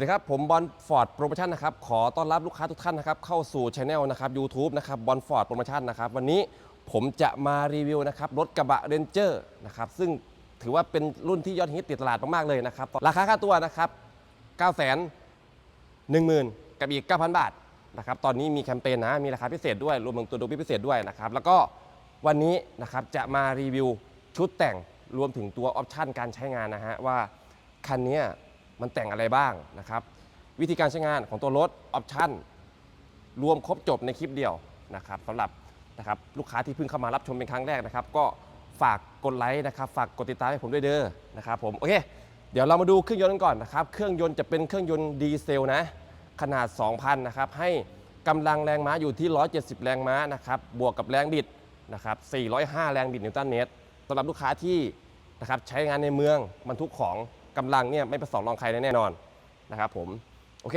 วัสดีครับ ผมบอลฟอร์ดโปรโมชั่นนะครับ ขอต้อนรับลูกค้าทุกท่านนะครับ เข้าสู่ช anel นะครับ YouTube นะครับบอลฟอร์ดโปรโมชั่นนะครับ วันนี้ผมจะมารีวิวนะครับ รถกระบะเรนเจอร์นะครับ ซึ่งถือว่าเป็นรุ่นที่ยอดฮิตติดตลาดมาก ๆ เลยนะครับ ราคาค่าตัวนะครับ9 0 0 0 0 1 0,000 กับอีก 9,000 บาทนะครับ ตอนนี้มีแคมเปญนะ มีราคาพิเศษด้วย รวมถึงตัวดูพิเศษด้วยนะครับ แล้วก็วันนี้นะครับจะมารีวิวชุดแต่ง รวมถึงตัวออปชันการใช้งานนะฮะว่าคันนี้ มันแต่งอะไรบ้างนะครับ วิธีการใช้งานของตัวรถออปชันรวมครบจบในคลิปเดียวนะครับสำหรับนะครับลูกค้าที่เพิ่งเข้ามารับชมเป็นครั้งแรกนะครับ ก็ฝากกดไลค์นะครับฝากกดติดตามให้ผมด้วยเด้อนะครับผมโอเค เดี๋ยวเรามาดูเครื่องยนต์กันก่อนนะครับ เครื่องยนต์จะเป็นเครื่องยนต์ดีเซลนะขนาด 2,000นะครับให้กำลังแรงม้าอยู่ที่ 170 แรงม้านะครับบวกกับแรงบิดนะครับ 405 แรงบิดนิวตันเมตรสำหรับลูกค้าที่นะครับใช้งานในเมืองบรรทุกของ กำลังเนี่ยไม่ประสองรองใครแน่นอนนะครับผมโอเค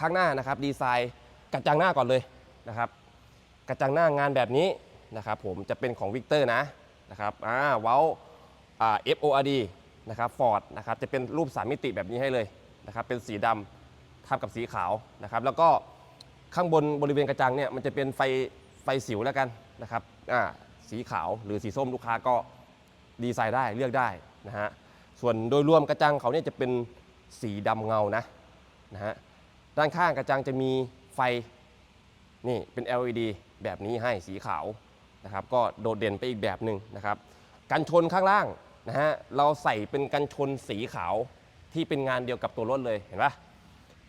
ข้างหน้านะครับดีไซน์กระจังหน้าก่อนเลยนะครับ กระจังหน้างานแบบนี้นะครับผมจะเป็นของวิกเตอร์นะนะครับอ่าเว้าอ่า FORD นะครับฟอร์ดนะครับจะเป็นรูปสามมิติแบบนี้ให้เลยนะครับเป็นสีดำทับกับสีขาวนะครับ แล้วก็ข้างบนบริเวณกระจังเนี่ยมันจะเป็นไฟไฟสิวแล้วกันนะครับอ่าสีขาวหรือสีส้มลูกค้าก็ดีไซน์ได้เลือกได้นะฮะ ส่วนโดยรวมกระจังเขาเนี่ยจะเป็นสีดำเงานะนะฮะด้านข้างกระจังจะมีไฟนี่เป็น LED แบบนี้ให้สีขาวนะครับ ก็โดดเด่นไปอีกแบบหนึ่งนะครับ กันชนข้างล่างนะฮะเราใส่เป็นกันชนสีขาวที่เป็นงานเดียวกับตัวรถเลยเห็นปะ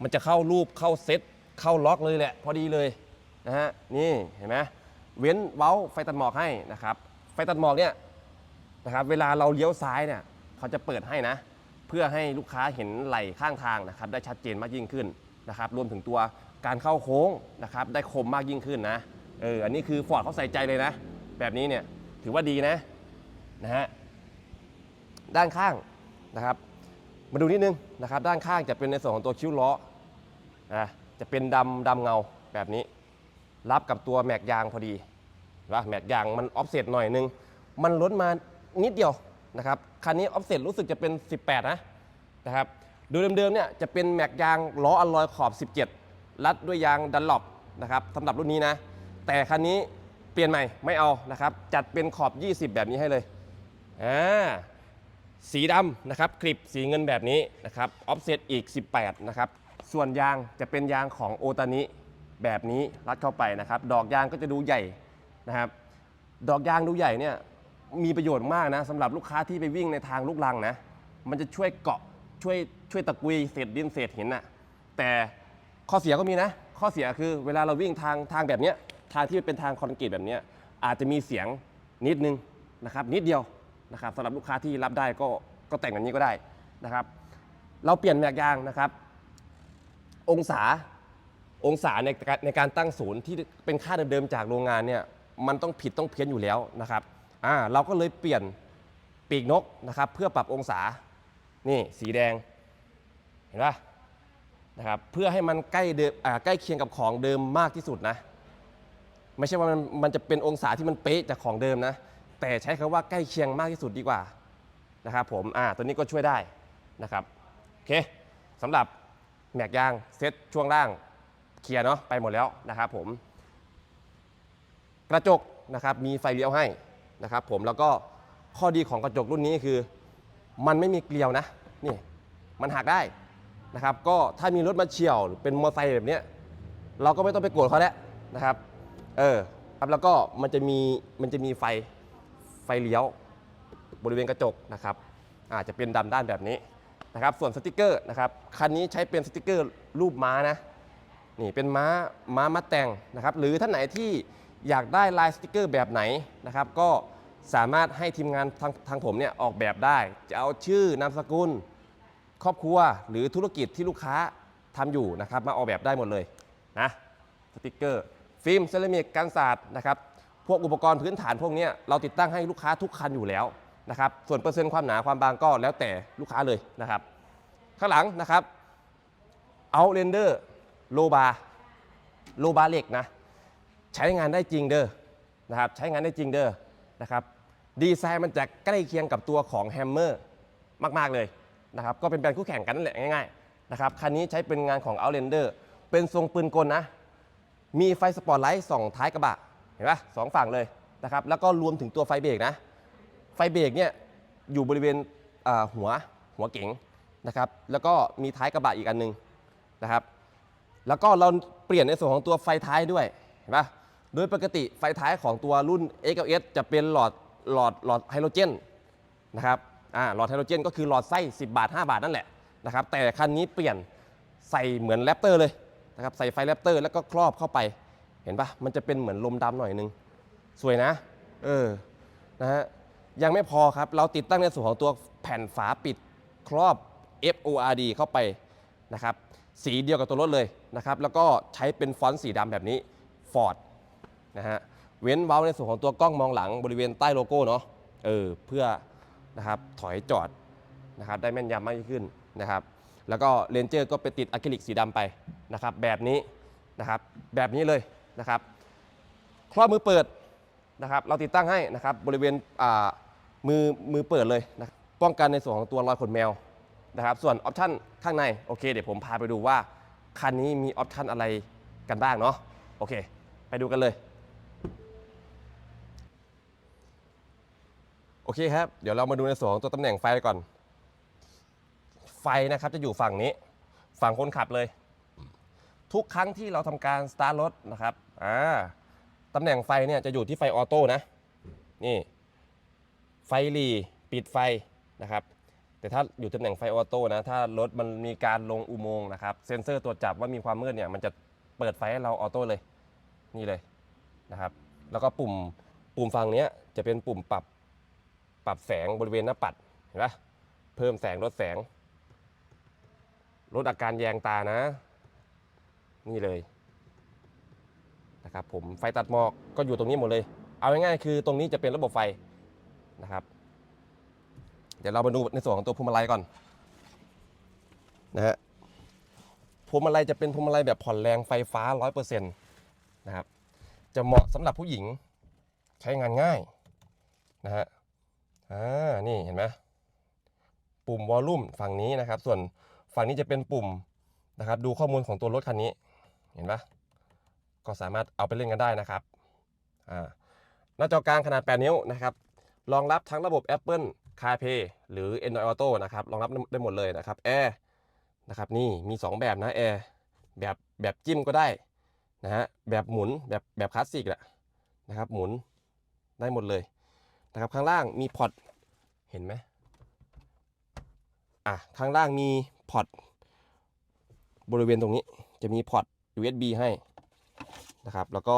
มันจะเข้ารูปเข้าเซ็ตเข้าล็อกเลยแหละ พอดีเลยนะฮะนี่เห็นไหมเว้นเว้าไฟตัดหมอกให้นะครับ ไฟตัดหมอกเนี่ยนะครับเวลาเราเลี้ยวซ้ายเนี่ย เขาจะเปิดให้นะ เพื่อให้ลูกค้าเห็นไหลข้างทางนะครับได้ชัดเจนมากยิ่งขึ้นนะครับรวมถึงตัวการเข้าโค้งนะครับได้คมมากยิ่งขึ้นนะเอออันนี้คือฟอร์ดเขาใส่ใจเลยนะ แบบนี้เนี่ยถือว่าดีนะนะฮะด้านข้างนะครับ มาดูนิดนึงนะครับด้านข้างจะเป็นในส่วนของตัวคิ้วล้อนะจะเป็นดำดำเงาแบบนี้ รับกับตัวแม็กยางพอดีเห็นปะแม็กยางมันออฟเซตหน่อยนึง มันลดมานิดเดียว นะครับคันนี้ออฟเซตรู้สึกจะเป็น 18 นะนะครับดยเดิมๆเนี่ยจะเป็นแม็กยางล้ออลลอยขอบ 17 รัดด้วยยางดันหลบนะครับสำหรับรุ่นนี้นะ แต่คันนี้เปลี่ยนใหม่ไม่เอานะครับจัดเป็นขอบ 20 แบบนี้ให้เลยอ่าสีดำนะครับคลิปสีเงินแบบนี้นะครับออฟเซตอีก 18 นะครับส่วนยางจะเป็นยางของโอตานิแบบนี้รัดเข้าไปนะครับ ดอกยางก็จะดูใหญ่นะครับ ดอกยางดูใหญ่เนี่ย มีประโยชน์มากนะสำหรับลูกค้าที่ไปวิ่งในทางลูกรังนะ มันจะช่วยเกาะช่วยช่วยตะกุยเศษดินเศษหินน่ะแต่ข้อเสียก็มีนะ ข้อเสียคือเวลาเราวิ่งทางทางแบบเนี้ยทางที่เป็นทางคอนกรีตแบบเนี้ยอาจจะมีเสียงนิดนึงนะครับนิดเดียวนะครับสำหรับลูกค้าที่รับได้ก็ก็แต่งแบบนี้ก็ได้นะครับ เราเปลี่ยนแม็กยางนะครับ องศาองศาในการในการตั้งศูนย์ที่เป็นค่าเดิมๆจากโรงงานเนี่ยมันต้องผิดต้องเพี้ยนอยู่แล้วนะครับ อ่าเราก็เลยเปลี่ยนปีกนกนะครับ เพื่อปรับองศานี่สีแดงเห็นปะนะครับเพื่อให้มันใกล้เดิมอ่าใกล้เคียงกับของเดิมมากที่สุดนะ ไม่ใช่ว่ามันมันจะเป็นองศาที่มันเป๊ะจากของเดิมนะ แต่ใช้คำว่าใกล้เคียงมากที่สุดดีกว่านะครับผมอ่าตัวนี้ก็ช่วยได้นะครับโอเคสำหรับแม็กยางเซตช่วงล่างเคลียร์เนาะไปหมดแล้วนะครับผม กระจกนะครับมีไฟเลี้ยวให้ นะครับผมแล้วก็ข้อดีของกระจกรุ่นนี้คือ มันไม่มีเกลียวนะนี่มันหักได้นะครับ ก็ถ้ามีรถมาเฉี่ยวหรือเป็นมอเตอร์ไซค์แบบนี้เราก็ไม่ต้องไปโกรธเขาแล้วนะครับ เออครับแล้วก็มันจะมีมันจะมีไฟไฟเลี้ยวบริเวณกระจกนะครับ อาจจะเป็นดำด้านแบบนี้นะครับ ส่วนสติกเกอร์นะครับคันนี้ใช้เป็นสติกเกอร์รูปม้านะนี่เป็นม้าม้ามัดแต่งนะครับ หรือท่านไหนที่ อยากได้ลายสติกเกอร์แบบไหนนะครับ ก็สามารถให้ทีมงานทางทางผมเนี่ยออกแบบได้ จะเอาชื่อนามสกุล ครอบครัวหรือธุรกิจที่ลูกค้าทำอยู่นะครับมาออกแบบได้หมดเลยนะสติกเกอร์ฟิล์มเซรามิกกันศาสตร์นะครับพวกอุปกรณ์พื้นฐานพวกเนี้ยเราติดตั้งให้ลูกค้าทุกคันอยู่แล้วนะครับส่วนเปอร์เซ็นต์ความหนาความบางก็แล้วแต่ลูกค้าเลยนะครับข้างหลังนะครับเอาเรนเดอร์โลบาโลบาเหล็กนะ ใช้งานได้จริงเด้อนะครับใช้งานได้จริงเด้อนะครับดีไซน์มันจะใกล้เคียงกับตัวของแฮมเมอร์มากๆเลยนะครับก็เป็นแบรนด์คู่แข่งกันนั่นแหละง่ายๆนะครับคันนี้ใช้เป็นงานของ Outlander เป็นทรงปืนกลนะ มีไฟสปอตไลท์สองท้ายกระบะเห็นปะสองฝั่งเลยนะครับแล้วก็รวมถึงตัวไฟเบรกนะ ไฟเบรกเนี่ยอยู่บริเวณหัวหัวเก๋งนะครับแล้วก็มีท้ายกระบะอีกอันหนึงนะครับแล้วก็เราเปลี่ยนในส่วนของตัวไฟท้ายด้วยเห็นปะ โดยปกติไฟท้ายของตัวรุ่น x l s จะเป็นหลอดหลอดหลอดไฮโดรเจนนะครับอ่าหลอดไฮโดรเจนก็คือหลอดไส้ 10 บาท 5 บาทนั่นแหละนะครับแต่คันนี้เปลี่ยนใส่เหมือนแรปเตอร์เลยนะครับใส่ไฟแรปเตอร์แล้วก็ครอบเข้าไปเห็นปะมันจะเป็นเหมือนลมดำหน่อยนึง สวยนะ เออนะฮะยังไม่พอครับ เราติดตั้งในส่วนของตัวแผ่นฝาปิดครอบ FORD เข้าไปนะครับสีเดียวกับตัวรถเลยนะครับแล้วก็ใช้เป็นฟอนต์สีดำแบบนี้ Ford นะฮะเว้นเว้าในส่วนของตัวกล้องมองหลังบริเวณใต้โลโก้เนาะเออเพื่อนะครับถอยจอดนะครับได้แม่นยำมากยิ่งขึ้นนะครับ แล้วก็เลนเจอร์ก็ไปติดอะคริลิกสีดำไปนะครับ แบบนี้นะครับแบบนี้เลยนะครับครอบมือเปิดนะครับ เราติดตั้งให้นะครับบริเวณอ่ามือมือเปิดเลยนะป้องกันในส่วนของตัวรอยขนแมวนะครับ ส่วนออปชั่นข้างในโอเค เดี๋ยวผมพาไปดูว่าคันนี้มีออปชั่นอะไรกันบ้างเนาะโอเค ไปดูกันเลย โอเคครับ เดี๋ยวเรามาดูในส่วนของตัวตำแหน่งไฟก่อน ไฟนะครับจะอยู่ฝั่งนี้ ฝั่งคนขับเลย ทุกครั้งที่เราทำการสตาร์ทรถนะครับอ่าตำแหน่งไฟเนี่ยจะอยู่ที่ไฟออโต้นะ นี่ ไฟหลีปิดไฟนะครับ แต่ถ้าอยู่ตำแหน่งไฟออโต้นะ ถ้ารถมันมีการลงอุโมงค์นะครับ เซ็นเซอร์ตรวจจับว่ามีความมืดเนี่ย มันจะเปิดไฟให้เราออโต้เลย นี่เลยนะครับ แล้วก็ปุ่มปุ่มฝั่งเนี้ยจะเป็นปุ่มปรับ ปรับแสงบริเวณหน้าปัดเห็นปะเพิ่มแสงลดแสง ลดอาการแยงตานะ นี่เลยนะครับผมไฟตัดหมอกก็อยู่ตรงนี้หมดเลย เอาง่ายๆคือตรงนี้จะเป็นระบบไฟนะครับ เดี๋ยวเรามาดูในส่วนของตัวพวงมาลัยก่อนนะฮะพวงมาลัยจะเป็นพวงมาลัยแบบผ่อนแรงไฟฟ้า 100%นะครับ จะเหมาะสำหรับผู้หญิงใช้งานง่ายนะฮะ อ่านี่เห็นไหมปุ่มวอลลุ่มฝั่งนี้นะครับ ส่วนฝั่งนี้จะเป็นปุ่มนะครับ ดูข้อมูลของตัวรถคันนี้ เห็นปะก็สามารถเอาไปเล่นกันได้นะครับอ่าหน้าจอกลางขนาด 8 นิ้วนะครับ รองรับทั้งระบบ Apple CarPlay หรือ Android Auto นะครับ รองรับได้หมดเลยนะครับ Air นะครับนี่มี 2 แบบนะ Air แบบแบบจิ้มก็ได้นะฮะแบบหมุนแบบแบบคลาสสิกแหละนะครับ หมุนได้หมดเลย นะครับข้างล่างมีพอร์ตเห็นไหมอะข้างล่างมีพอร์ตบริเวณตรงนี้จะมีพอร์ต USB ให้นะครับ แล้วก็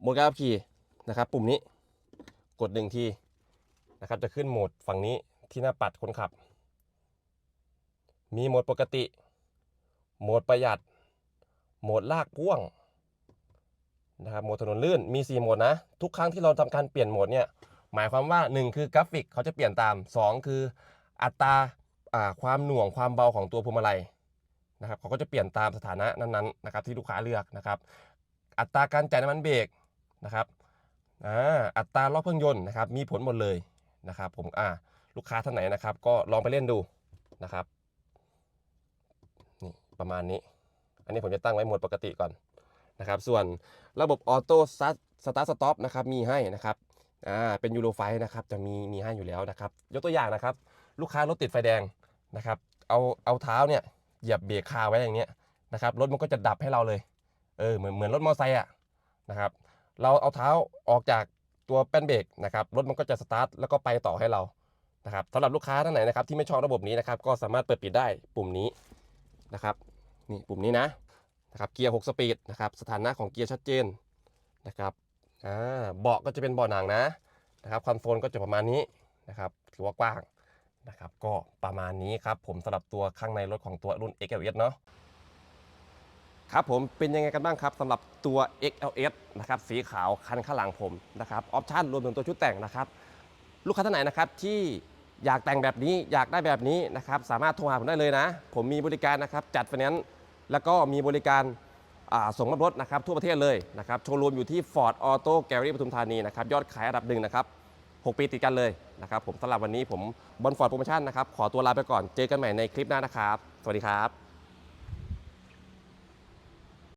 โหมดการขับขี่นะครับ ปุ่มนี้กดหนึ่งทีนะครับ จะขึ้นโหมดฝั่งนี้ที่หน้าปัดคนขับ มีโหมดปกติ โหมดประหยัด โหมดลากพ่วง นะครับโหมดถนนลื่นมี 4 โหมดนะ ทุกครั้งที่เราทำการเปลี่ยนโหมดเนี่ยหมายความว่า 1 คือกราฟิกเขาจะเปลี่ยนตาม 2 คืออัตราอ่าความหน่วงความเบาของตัวพวงมาลัยนะครับเขาก็จะเปลี่ยนตามสถานะนั้นๆนะครับที่ลูกค้าเลือกนะครับ อัตราการจ่ายน้ำมันเบรกนะครับอ่าอัตรารอบเครื่องยนต์นะครับมีผลหมดเลยนะครับ ผมอ่าลูกค้าท่านไหนนะครับ ก็ลองไปเล่นดูนะครับนี่ประมาณนี้ อันนี้ผมจะตั้งไว้โหมดปกติก่อน นะครับส่วนระบบออโต้สตาร์สตาร์สต็อปนะครับมีให้นะครับอ่าเป็นยูโรไฟนะครับจะมีมีให้อยู่แล้วนะครับยกตัวอย่างนะครับ ลูกค้ารถติดไฟแดงนะครับเอาเอาเท้าเนี่ยเหยียบเบรกคาไว้อย่างเนี้ยนะครับรถมันก็จะดับให้เราเลยเออเหมือนเหมือนรถมอเตอร์ไซค์อะนะครับเราเอาเท้าออกจากตัวแป้นเบรกนะครับรถมันก็จะสตาร์ทแล้วก็ไปต่อให้เรานะครับสำหรับลูกค้าท่านไหนนะครับที่ไม่ชอบระบบนี้นะครับก็สามารถเปิดปิดได้ปุ่มนี้นะครับนี่ปุ่มนี้นะ นะครับเกียร์ 6 สปีดนะครับสถานะของเกียร์ชัดเจนนะครับอ่าเบาะก็จะเป็นเบาะหนังนะนะครับคอนโซลก็จะประมาณนี้นะครับถือว่ากว้างนะครับก็ประมาณนี้ครับผมสำหรับตัวข้างในรถของตัวรุ่น XLS เนาะครับผมเป็นยังไงกันบ้างครับสำหรับตัว XLS นะครับสีขาวคันข้างหลังผมนะครับออปชั่นรวมถึงตัวชุดแต่งนะครับ ลูกค้าท่านไหนนะครับที่อยากแต่งแบบนี้อยากได้แบบนี้นะครับสามารถโทรหาผมได้เลยนะ ผมมีบริการนะครับจัดไฟแนนซ์ แล้วก็มีบริการส่งรับรถนะครับทั่วประเทศเลยนะครับโชว์รูมอยู่ที่ Ford Auto Gallery ปทุมธานีนะครับยอดขายอันดับหนึ่งนะครับ 6 ปีติดกันเลยนะครับผมสำหรับวันนี้ผมบอลฟอร์ดโปรโมชั่นนะครับขอตัวลาไปก่อนเจอกันใหม่ในคลิปหน้านะครับ สวัสดีครับ